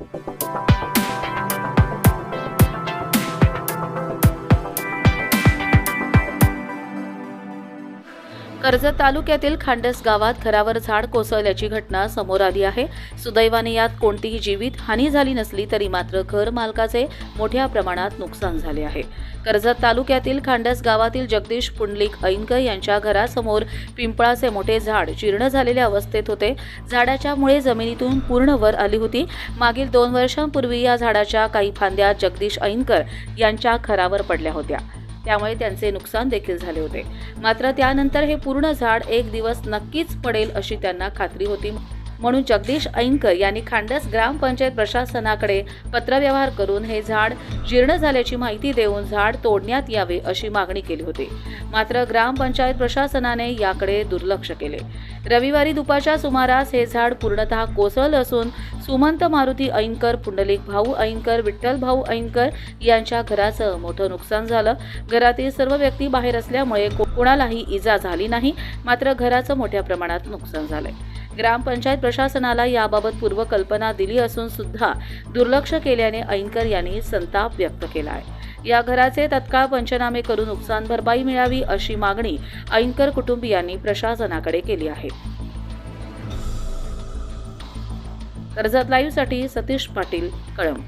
you Karjat तालुक्यातील खांडस गावात घरावर झाड कोसळल्याची घटना समोर आली आहे. सुदैवाने यात कोणतीही जीवित हानी झाली नसली तरी मात्र घर मालकाचे मोठ्या प्रमाणात नुकसान झाले आहे. कर्जत तालुक्यातील खांडस गावातील जगदीश पुंडलिक ऐनकर यांच्या घरासमोर पिंपळाचे मोठे झाड जीर्ण झालेल्या अवस्थेत होते. झाडाच्या मुळे जमिनीतून पूर्ण वर आली होती. मागील दोन वर्षांपूर्वी या झाडाच्या काही फांद्या जगदीश ऐनकर यांच्या घरावर पडल्या होत्या. त्यामुळे त्यांचे नुकसान देखील झाले होते. मात्र त्यानंतर हे पूर्ण झाड एक दिवस नक्कीच पडेल अशी त्यांना खात्री होती. म्हणून जगदीश ऐनकर यांनी खांडस ग्रामपंचायत प्रशासनाकडे पत्रव्यवहार करून हे झाड जीर्ण झाल्याची माहिती देऊन झाड तोडण्यात यावे अशी मागणी केली होती. मात्र ग्रामपंचायत प्रशासनाने याकडे दुर्लक्ष केले. रविवारी दुपारच्या सुमारास हे झाड पूर्णतः कोसळलं असून सुमंत मारुती ऐनकर पुंडलिक भाऊ ऐनकर विठ्ठल भाऊ ऐनकर यांच्या घराचं मोठं नुकसान झालं. घरातील सर्व व्यक्ती बाहेर असल्यामुळे को- कोणालाही इजा झाली नाही. मात्र घराचं मोठ्या प्रमाणात नुकसान झालंय. ग्रामपंचायत प्रशासनाला याबाबत पूर्वकल्पना दिली असून सुद्धा दुर्लक्ष केल्याने ऐनकर यांनी संताप व्यक्त केला आहे या घराचे तत्काळ पंचनामे करून नुकसान भरपाई मिळावी अशी मागणी ऐनकर कुटुंबियांनी प्रशासनाकडे केली आहे. कर्जत लाईव्हसाठी सतीश पाटील कळंब.